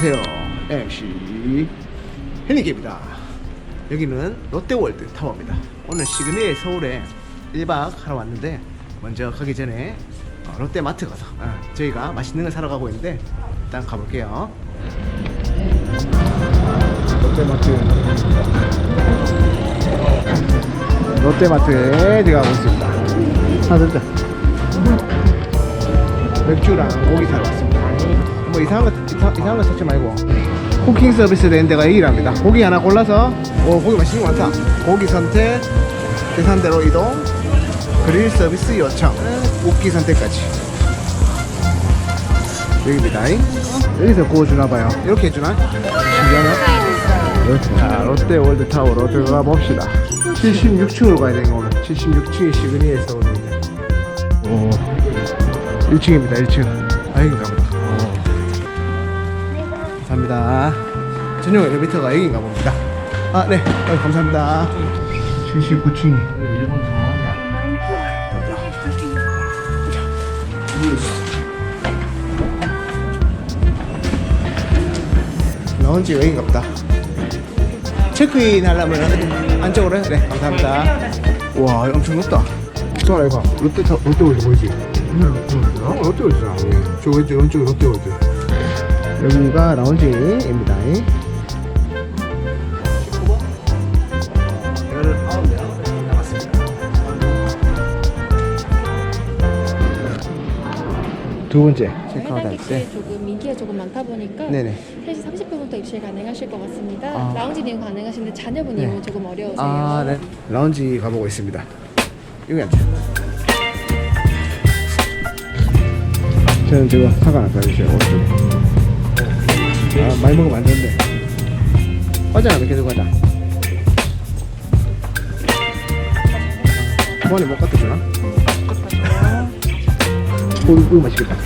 안녕하세요. MC 혜니게입니다. 여기는 롯데월드 타워입니다. 오늘 시그니엘 서울에 1박 하러 왔는데 먼저 가기 전에 어, 롯데마트 가서 어, 저희가 맛있는 걸 사러 가고 있는데 일단 가볼게요. 롯데마트 롯데마트에 제가 가고 있습니다. 하나 들자. 맥주랑 고기 사러 왔습니다. 뭐 이상한 거 이상, 이상한 거 찾지 말고 쿠킹 서비스 되는 데가 여기랍니다. 고기 하나 골라서 오 고기 맛있는 거 많다. 고기 선택 계산대로 이동 그릴 서비스 요청 웃기 선택까지 여기입니다. 여기서 구워주나 봐요. 이렇게 해주나? 신기하네. 자 롯데월드 타워로 들어가 봅시다. 76층으로 가야 되는 거 오늘 76층이 시그니에 서울입니다. 오 1층입니다 1층 아 여긴가 보다 감사합니다. 전용 엘리베이터가 여긴가 봅니다. 아네. 어, 감사합니다. 79층이 라운지 여긴가 보다. 체크인 하려면 안쪽으로 해? 네 감사합니다. 와 엄청 높다. 쏘라 이거 롯데 타 롯데 월드 보이지? 어, 롯데 월드잖아 저 왼쪽 왼쪽이 롯데 월드 여기가 라운지입니다 19명 남았습니다 두 번째 체크아웃 할때 택시 조금 인기가 조금 많다 보니까 네네 3시 30분부터 입실 가능하실 것 같습니다. 아. 라운지 이용 가능하신데 자녀분 네. 조금 어려우세요. 아, 네. 라운지 가보고 있습니다. 여기 앉아. 저는 지금 사과 안 사주세요. 오른쪽에. 아, 많이 먹으면 안 되는데. 과자 하나 계속 가자. 부모님 못 갖다 주나? 오, 이거 맛있겠다.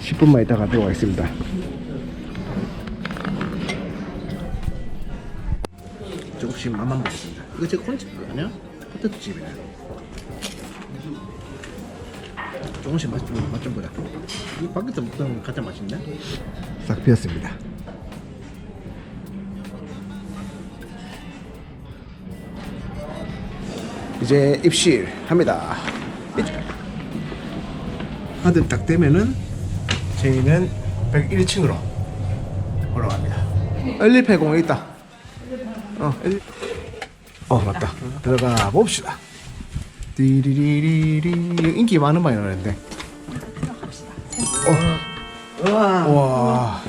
10분만 있다가 들어가겠습니다. 조금씩 맛만 보겠습니다. 이거 제 콘칩 아니야? 칩이네. 조금씩 맛좀 맛좀 보자. 이 밖에서 먹던 거 가장 맛있네. 싹 비었습니다. 이제 입실 합니다. 하드 딱 되면은 저희는 101층으로 올라갑니다. 1180에 있다. 어, 일- 어 맞다. 들어가 봅시다. 띠리리리리 인기 많은 방이 나는데. 어. 와.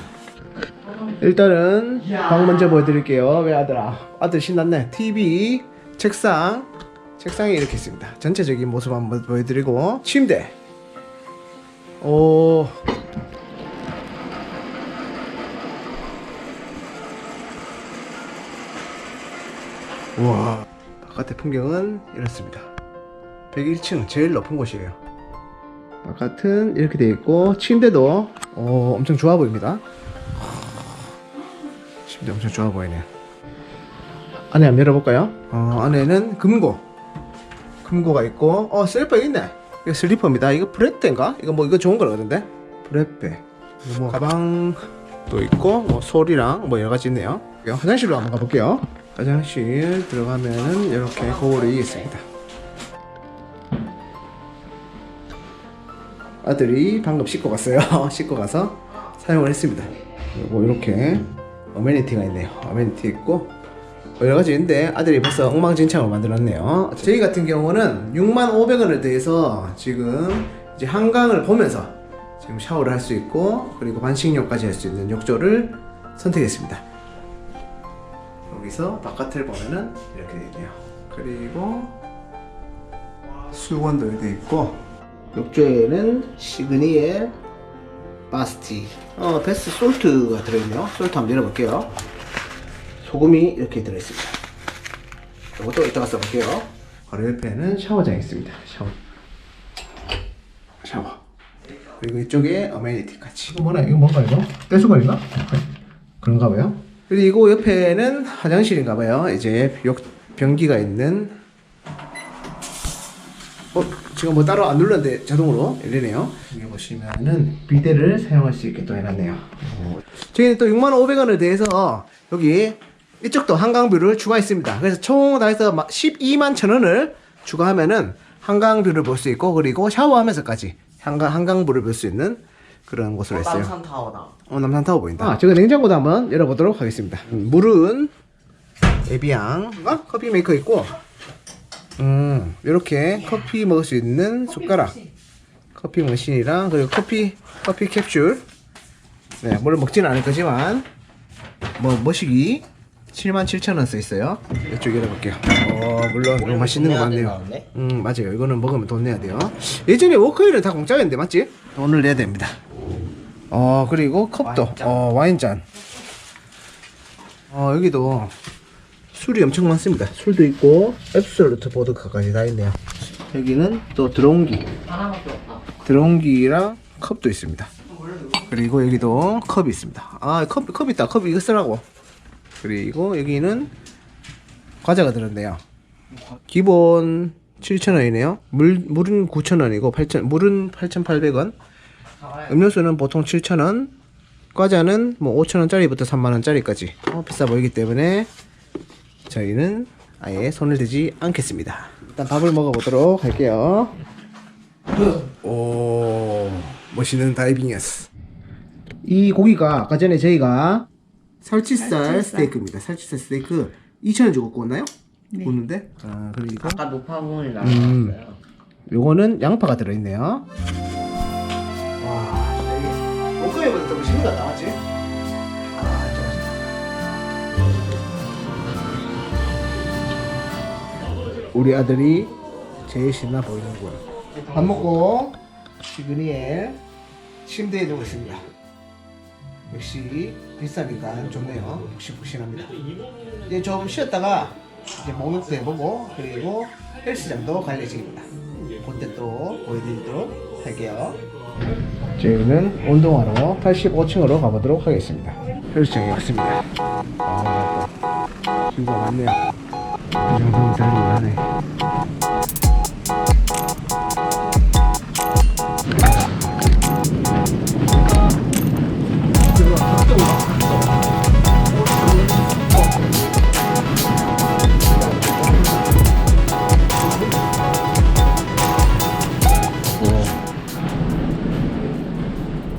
일단은 방 먼저 보여드릴게요. 왜 아들아? 아들 신났네. TV, 책상, 책상이 이렇게 있습니다. 전체적인 모습 한번 보여드리고 침대. 오. 우와 바깥의 풍경은 이렇습니다 101층 제일 높은 곳이에요. 바깥은 이렇게 되어 있고 침대도 어, 엄청 좋아 보입니다. 침대 엄청 좋아 보이네요 안에 한번 열어볼까요? 어, 안에는 금고. 금고가 있고 어 슬리퍼 있네. 이거 슬리퍼입니다. 이거 브레떼인가? 이거 뭐 이거 좋은 거라던데? 브레떼 이거 뭐 가방도 있고 뭐 솔이랑 뭐 여러 가지 있네요. 화장실로 한번 가볼게요. 화장실 들어가면은 이렇게 거울이 있습니다. 아들이 방금 씻고 갔어요. 씻고 가서 사용을 했습니다. 그리고 이렇게 어메니티가 있네요. 어메니티 있고 뭐 여러 가지 있는데 아들이 벌써 엉망진창으로 만들었네요. 저희 같은 경우는 6만 500원을 대해서 지금 이제 한강을 보면서 지금 샤워를 할 수 있고 그리고 반식욕까지 할 수 있는 욕조를 선택했습니다. 여기서 바깥을 보면은 이렇게 되어 있네요. 그리고 수건도 되어 있고 욕조에는 시그니엘 바스티 어 베스트 솔트가 들어있네요. 솔트 한번 열어볼게요. 소금이 이렇게 들어있습니다. 이것도 이따가 써볼게요. 바로 옆에는 샤워장이 있습니다. 샤워 샤워 그리고 이쪽에 어메니티까지 이거 뭐나 이거 뭔가 이거? 떼수건인가? 그런가 봐요. 그리고 옆에는 화장실인가 봐요. 이제 욕, 변기가 있는 어? 지금 뭐 따로 안 눌렀는데 자동으로 열리네요. 여기 보시면은 비데를 사용할 수 있게 또 해놨네요. 저희는 또 6만 500원에 대해서 여기 이쪽도 한강뷰를 추가했습니다. 그래서 총 다 해서 12만 천 원을 추가하면은 한강뷰를 볼 수 있고 그리고 샤워하면서까지 한강 한강뷰를 볼 수 있는 그런 곳으로 했어요. 남산 타워다. 어, 남산 타워 보인다. 아, 제가 냉장고도 한번 열어보도록 하겠습니다. 음, 물은 에비앙, 어? 커피 메이커 있고, 음, 이렇게 커피 먹을 수 있는 숟가락, 커피 머신이랑 그리고 커피 커피 캡슐. 네, 물론 먹지는 않을 거지만 뭐 머시기 77,000원 써 있어요. 이쪽 열어볼게요. 어, 물론 너무 맛있는 거. 나오네. 음, 맞아요. 이거는 먹으면 돈 내야 돼요. 예전에 워커힐은 다 공짜였는데 맞지? 돈을 내야 됩니다. 어, 그리고 컵도 와인잔. 어, 와인잔. 어, 여기도 술이 엄청 많습니다. 술도 있고 앱솔루트 보드카까지 다 있네요. 여기는 또 드론기. 드론기랑 컵도 있습니다. 그리고 여기도 컵이 있습니다. 아, 컵, 컵 있다. 컵 이거 쓰라고. 그리고 여기는 과자가 들었네요. 기본 7,000원이네요. 물, 물은 9,000원이고 8,000, 물은 8,800원. 음료수는 보통 7,000원. 과자는 뭐 5,000원짜리부터 3만원짜리까지 어, 비싸 보이기 때문에 저희는 아예 손을 대지 않겠습니다. 일단 밥을 먹어보도록 할게요. 오, 멋있는 다이빙이었어. 이 고기가 아까 전에 저희가 살치살 스테이크입니다. 살치살 스테이크 2,000원 주고 구웠나요? 구웠는데? 아, 그리고 아까 높아본이 음. 나왔어요. 요거는 양파가 들어있네요. 우리 아들이 제일 신나 보이는 군. 밥 먹고 시그니엘 침대에 누워 있습니다. 역시 비싸니까 좋네요. 푹신푹신합니다. 이제 좀 쉬었다가 이제 목욕도 해보고 그리고 헬스장도 갈 예정입니다. 그때 또 보여드리도록 할게요. 저희는 운동하러 85층으로 가보도록 하겠습니다. 헬스장에 왔습니다. 아, 친구가 많네요. 이 정도면 달릴만하네.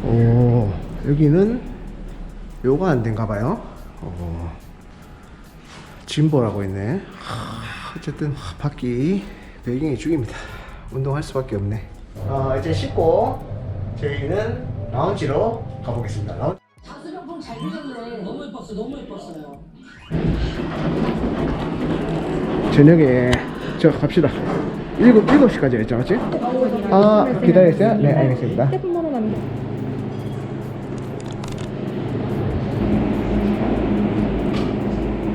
오, 여기는 요가 안 된가 봐요. 어, 짐보라고 있네. 하, 어쨌든 하, 밖이 배경이 죽입니다. 운동할 수밖에 없네. 어, 이제 씻고 저희는 라운지로 가보겠습니다. 라운... 장수병풍 잘 그렸네. 너무 예뻤어, 너무 예뻤어요. 저녁에 저 갑시다. 일곱 일곱 시까지 했죠, 맞지? 아 기다리세요. 네, 알겠습니다.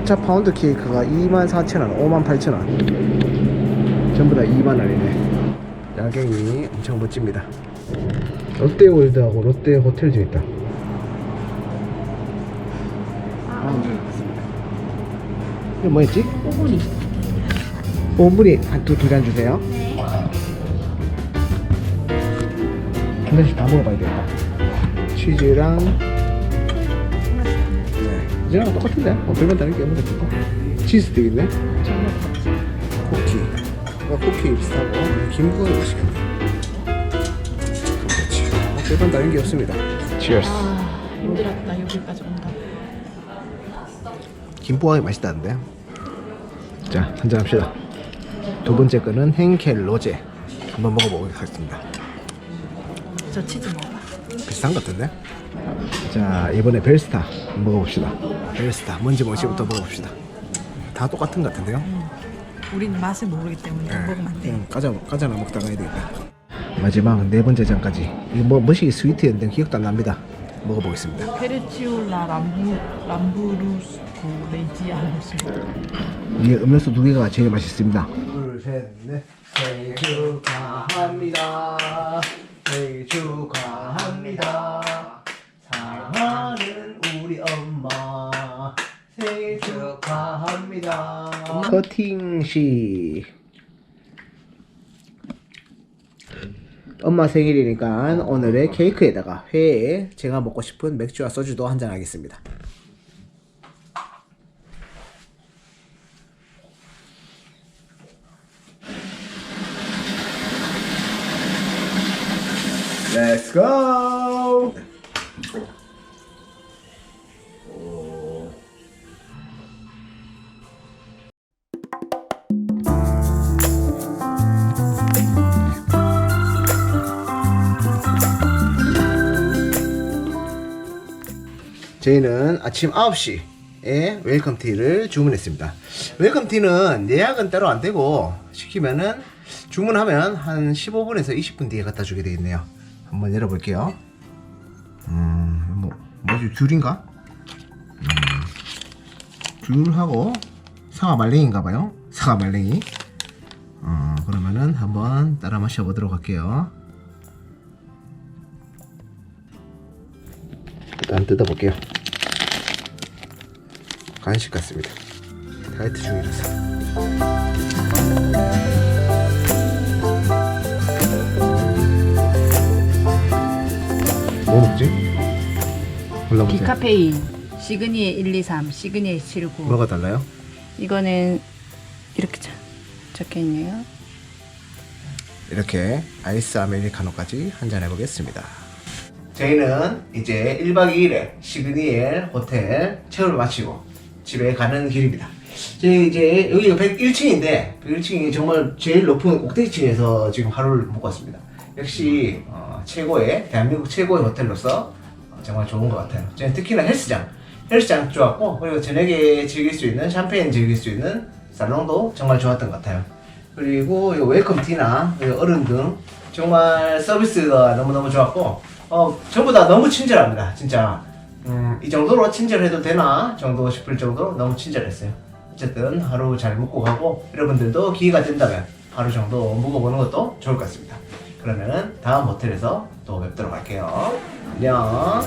휴대폰번호 남겨. 자 파운드 케이크가 24,000원, 58,000원. 전부 다 2만 원이네. 야경이 엄청 멋집니다. 롯데월드하고 롯데 호텔도 있다. 아, 이거 뭐였지? 오브리. 오브리 한두두잔 주세요. 한 잔씩 다 먹어봐야 되겠다. 치즈랑 네. 이제랑 똑같은데? 뭐 별반 다른 게 없는 것 같고 치즈도 있네? 쿠키. 어, 쿠키 비슷하고 김구이 시켰네. 그렇지 뭐 별반 다른 게 없습니다. 치얼스 아, 힘들었다. 여기까지 온다. 김부왕이 맛있다는데? 자 한잔 합시다. 두 번째 거는 henkel 로제. 한번 먹어보도록 하겠습니다. 저 치즈 먹어봐. 비슷한 것 같은데 자 이번에 벨스타 먹어봅시다 벨스타 뭔지 뭔지부터 먹어봅시다 다 똑같은 것 같은데요 우리는 맛을 모르기 때문에 먹으면 안 돼. 응, 까자 까자나 먹다가 해야 되겠다. 마지막 네 번째 장까지 이거 뭐 뭐시 스위트였는데 기억도 안 납니다. 먹어보겠습니다. 페르치올라 람부 람부루스코 레지아노스. 이게 음료수 두 개가 제일 맛있습니다. 둘, 셋, 넷. 생일 축하합니다. 생일 축하합니다. 사랑하는 우리 엄마. 생일 축하합니다. 커팅식. 엄마 생일이니까 오늘의 케이크에다가 회에 제가 먹고 싶은 맥주와 소주도 한잔 하겠습니다. Let's! 저희는 아침 9시에 웰컴 티를 주문했습니다. 웰컴 티는 예약은 따로 안 되고 시키면은 주문하면 한 15분에서 20분 뒤에 갖다 주게 되겠네요. 한번 열어볼게요. 음, 뭐, 뭐지, 귤인가? 음, 귤하고 사과 말랭이인가 봐요. 사과 말랭이. 어, 그러면은 한번 따라 마셔보도록 할게요. 일단 뜯어볼게요. 간식 같습니다. 다이어트 중이라서. 뭐 먹지? 골라보세요. 디카페인 시그니에 123 시그니에 79 뭐가 달라요? 이거는 이렇게 적- 적혀 있네요 이렇게 아이스 아메리카노까지 한 잔 해보겠습니다. 저희는 이제 1박 2일에 시그니엘 호텔 체험을 마치고 집에 가는 길입니다. 저희 이제 여기가 101층인데 101층이 정말 제일 높은 꼭대기층에서 지금 하루를 묵고 왔습니다. 역시 어, 최고의 대한민국 최고의 호텔로서 어, 정말 좋은 것 같아요. 특히나 헬스장, 헬스장 좋았고 그리고 저녁에 즐길 수 있는 샴페인 즐길 수 있는 살롱도 정말 좋았던 것 같아요. 그리고 이 웰컴 티나 이 어른 등 정말 서비스가 너무너무 좋았고 어, 전부 다 너무 친절합니다 진짜 음, 이 정도로 친절해도 되나 정도 싶을 정도로 너무 친절했어요 어쨌든 하루 잘 묵고 가고 여러분들도 기회가 된다면 하루 정도 묵어보는 것도 좋을 것 같습니다 그러면은 다음 호텔에서 또 뵙도록 할게요. 안녕